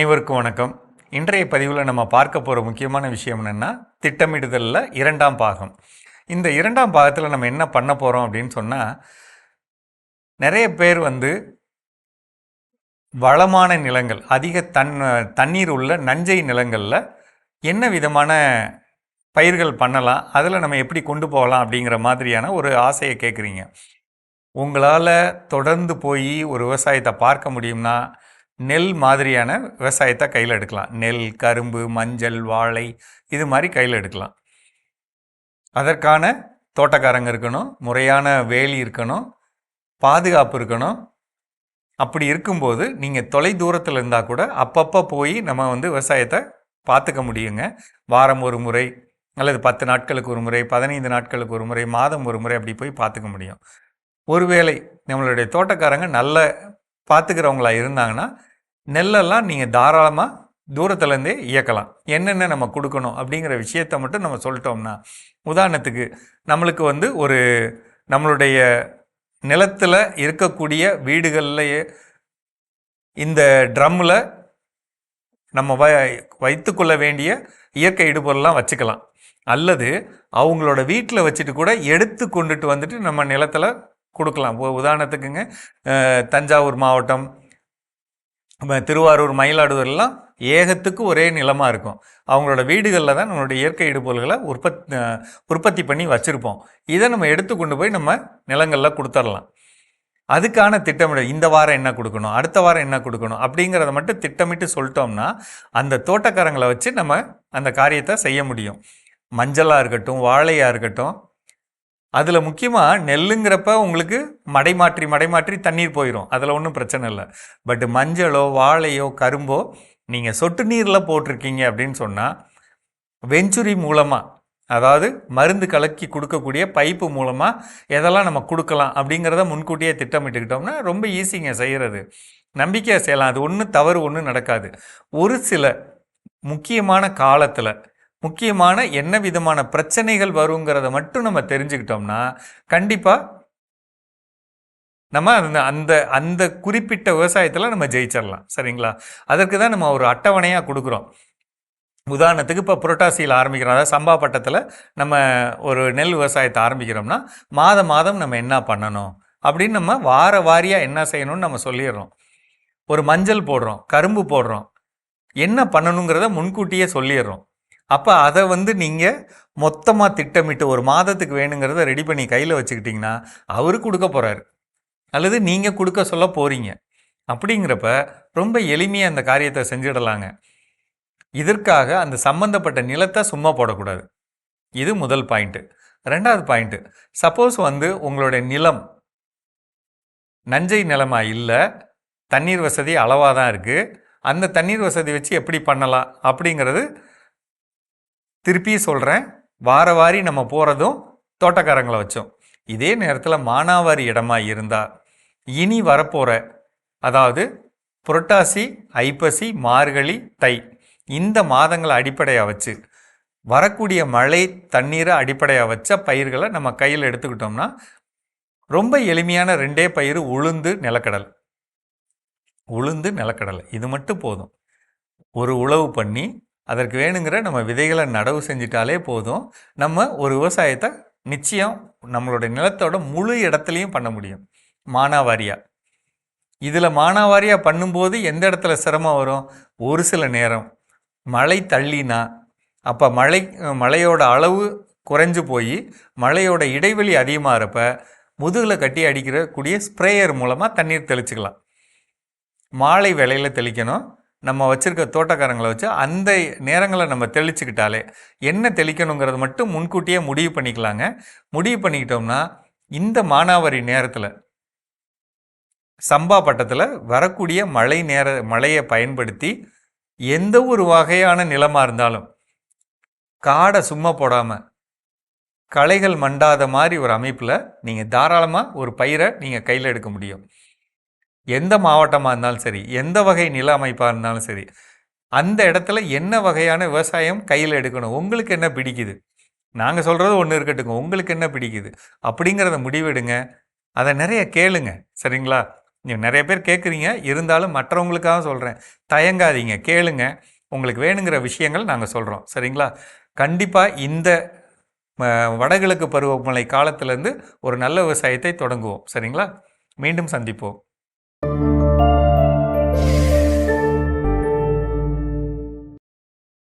அனைவருக்கும் வணக்கம். இன்றைய பதிவில் நம்ம பார்க்க போகிற முக்கியமான விஷயம் என்னென்னா திட்டமிடுதலில் இரண்டாம் பாகம். இந்த இரண்டாம் பாகத்தில் நம்ம என்ன பண்ண போகிறோம் அப்படின்னு சொன்னால் நிறைய பேர் வந்து வளமான நிலங்கள் அதிக தன் தண்ணீர் உள்ள நஞ்சை நிலங்களில் என்ன விதமான பயிர்கள் பண்ணலாம் அதில் நம்ம எப்படி கொண்டு போகலாம் அப்படிங்கிற மாதிரியான ஒரு ஆசையை கேட்குறீங்க உங்களால் தொடர்ந்து போய் ஒரு விவசாயத்தை பார்க்க முடியும்னா நெல் மாதிரியான விவசாயத்தை கையில் எடுக்கலாம். நெல் கரும்பு மஞ்சள் வாழை இது மாதிரி கையில் எடுக்கலாம். அதற்கான தோட்டக்காரங்க இருக்கணும் முறையான வேலி இருக்கணும் பாதுகாப்பு இருக்கணும். அப்படி இருக்கும்போது நீங்கள் தொலை தூரத்தில் இருந்தால் கூட அப்பப்போ போய் நம்ம வந்து விவசாயத்தை பார்த்துக்க முடியுங்க. வாரம் ஒரு முறை அல்லது பத்து நாட்களுக்கு ஒரு முறை பதினைந்து நாட்களுக்கு ஒரு முறை மாதம் ஒரு முறை அப்படி போய் பார்த்துக்க முடியும். ஒருவேளை நம்மளுடைய தோட்டக்காரங்க நல்ல பார்த்துக்கிறவங்களா இருந்தாங்கன்னா நெல்லெல்லாம் நீங்கள் தாராளமாக தூரத்துலேருந்தே இயக்கலாம். என்னென்ன நம்ம கொடுக்கணும் அப்படிங்கிற விஷயத்த மட்டும் நம்ம சொல்லிட்டோம்னா உதாரணத்துக்கு நம்மளுக்கு வந்து ஒரு நம்மளுடைய நிலத்தில் இருக்கக்கூடிய வீடுகள்லையே இந்த ட்ரம்மில் நம்ம வ வைத்துக்கொள்ள வேண்டிய இயற்கை இடுபொருள்லாம் வச்சுக்கலாம். அல்லது அவங்களோட வீட்டில் வச்சுட்டு கூட எடுத்து கொண்டுட்டு வந்துட்டு நம்ம நிலத்தில் கொடுக்கலாம். உதாரணத்துக்குங்க தஞ்சாவூர் மாவட்டம் திருவாரூர் மயிலாடுதுறெல்லாம் ஏகத்துக்கு ஒரே நிலமாக இருக்கும். அவங்களோட வீடுகளில் தான் நம்மளுடைய இயற்கை இடுபொருள்களை உற்பத் உற்பத்தி பண்ணி வச்சுருப்போம். இதை நம்ம எடுத்து கொண்டு போய் நம்ம நிலங்களில் கொடுத்துடலாம் அதுக்கான திட்டமிட இந்த வாரம் என்ன கொடுக்கணும் அடுத்த வாரம் என்ன கொடுக்கணும் அப்படிங்கிறத மட்டும் திட்டமிட்டு சொல்லிட்டோம்னா அந்த தோட்டக்காரங்களை வச்சு நம்ம அந்த காரியத்தை செய்ய முடியும். மஞ்சளாக இருக்கட்டும் வாழையாக இருக்கட்டும் அதில் முக்கியமாக நெல்லுங்கிறப்ப உங்களுக்கு மடைமாற்றி மடைமாற்றி தண்ணீர் போயிடும் அதில் ஒன்றும் பிரச்சனை இல்லை. பட் மஞ்சளோ வாழையோ கரும்போ நீங்கள் சொட்டு நீரில் போட்டிருக்கீங்க அப்படின்னு சொன்னால் வெஞ்சுரி மூலமாக அதாவது மருந்து கலக்கி கொடுக்கக்கூடிய பைப்பு மூலமாக எதெல்லாம் நம்ம கொடுக்கலாம் அப்படிங்கிறத முன்கூட்டியே திட்டமிட்டுக்கிட்டோம்னா ரொம்ப ஈஸிங்க செய்கிறது நம்பிக்கையாக செய்யலாம். அது ஒன்றும் தவறு ஒன்றும் நடக்காது. ஒரு சில முக்கியமான காலத்தில் முக்கியமான என்ன விதமான பிரச்சனைகள் வருங்கிறத மட்டும் நம்ம தெரிஞ்சுக்கிட்டோம்னா கண்டிப்பாக நம்ம அந்த அந்த அந்த குறிப்பிட்ட விவசாயத்தில் நம்ம ஜெயிச்சிடலாம் சரிங்களா? அதற்கு தான் நம்ம ஒரு அட்டவணையாக கொடுக்குறோம். உதாரணத்துக்கு இப்போ புரட்டாசியில் ஆரம்பிக்கிறோம். அதாவது சம்பா பட்டத்தில் நம்ம ஒரு நெல் விவசாயத்தை ஆரம்பிக்கிறோம்னா மாதம் மாதம் நம்ம என்ன பண்ணணும்? அப்படின்னு நம்ம வார வாரியாக என்ன செய்யணும்னு நம்ம சொல்லிடுறோம். ஒரு மஞ்சள் போடுறோம் கரும்பு போடுறோம். என்ன பண்ணணுங்கிறத முன்கூட்டியே சொல்லிடுறோம். அப்போ அதை வந்து நீங்கள் மொத்தமாக திட்டமிட்டு ஒரு மாதத்துக்கு வேணுங்கிறத ரெடி பண்ணி கையில் வச்சுக்கிட்டிங்கன்னா அவரு கொடுக்க போகிறாரு அல்லது நீங்கள் கொடுக்க சொல்ல போகிறீங்க அப்படிங்கிறப்ப ரொம்ப எளிமையாக அந்த காரியத்தை செஞ்சிடலாங்க. இதற்காக அந்த சம்மந்தப்பட்ட நிலத்தை சும்மா போடக்கூடாது. இது முதல் பாயிண்ட்டு ரெண்டாவது பாயிண்ட்டு சப்போஸ் வந்து உங்களுடைய நிலம் நஞ்சை நிலமாக இல்லை தண்ணீர் வசதி அளவாக தான் இருக்குது அந்த தண்ணீர் வசதி வச்சு எப்படி பண்ணலாம் அப்படிங்கிறது திருப்பி சொல்கிறேன் வார வாரி நம்ம போகிறதும் தோட்டக்காரங்களை வச்சோம். இதே நேரத்தில் மானாவாரி இடமா இருந்தால் இனி வரப்போகிற அதாவது புரட்டாசி ஐப்பசி மார்கழி தை இந்த மாதங்களை அடிப்படையாக வச்சு வரக்கூடிய மழை தண்ணீரை அடிப்படையாக வச்ச பயிர்களை நம்ம கையில் எடுத்துக்கிட்டோம்னா ரொம்ப எளிமையான ரெண்டே பயிர் உளுந்து நிலக்கடலை. உளுந்து நிலக்கடலை. இது மட்டும் போதும். ஒரு உழவு பண்ணி அதற்கு வேணுங்கிற நம்ம விதைகளை நடவு செஞ்சிட்டாலே போதும். நம்ம ஒரு விவசாயத்தை நிச்சயம் நம்மளுடைய நிலத்தோட முழு இடத்துலையும் பண்ண முடியும். மானாவாரியாக இதில் மானாவாரியாக பண்ணும்போது எந்த இடத்துல சிரமம் வரும்? ஒரு சில நேரம். மழை தள்ளினா அப்போ மழை மழையோட அளவு குறைஞ்சு போய் மழையோட இடைவெளி அதிகமாகிறப்ப முதுகில் கட்டி அடிக்கிற கூடிய ஸ்ப்ரேயர் மூலமாக தண்ணீர் தெளிச்சுக்கலாம். மாலை வேலையில் தெளிக்கணும். நம்ம வச்சுருக்க தோட்டக்காரங்களை வச்சு அந்த நேரங்களை நம்ம தெளிச்சுக்கிட்டாலே என்ன தெளிக்கணுங்கிறது மட்டும் முன்கூட்டியே முடிவு பண்ணிக்கலாங்க. முடிவு பண்ணிக்கிட்டோம்னா இந்த மானாவரி நேரத்தில் சம்பா பட்டத்தில் வரக்கூடிய மழை நேர மழையை பயன்படுத்தி எந்த ஒரு வகையான நிலமாக இருந்தாலும் காடை சும்மா போடாமல் களைகள் மண்டாத மாதிரி ஒரு அமைப்பில் நீங்கள் தாராளமாக ஒரு பயிரை நீங்கள் கையில் எடுக்க முடியும். எந்த மாவட்டமாக இருந்தாலும் சரி எந்த வகை நில அமைப்பாக இருந்தாலும் சரி அந்த இடத்துல என்ன வகையான விவசாயம் கையில் எடுக்கணும்? உங்களுக்கு என்ன பிடிக்குது? நாங்கள் சொல்கிறது ஒன்று இருக்கட்டுங்க உங்களுக்கு என்ன பிடிக்குது? அப்படிங்கிறத முடிவெடுங்க. அதை நிறைய கேளுங்க. சரிங்களா? நீங்கள் நிறைய பேர் கேட்குறீங்க இருந்தாலும் மற்றவங்களுக்காக சொல்கிறேன் தயங்காதீங்க. கேளுங்க. உங்களுக்கு வேணுங்கிற விஷயங்கள் நாங்கள் சொல்கிறோம் சரிங்களா? கண்டிப்பாக இந்த வடகிழக்கு பருவமழை காலத்திலேருந்து ஒரு நல்ல விவசாயத்தை தொடங்குவோம். சரிங்களா? மீண்டும் சந்திப்போம். thank you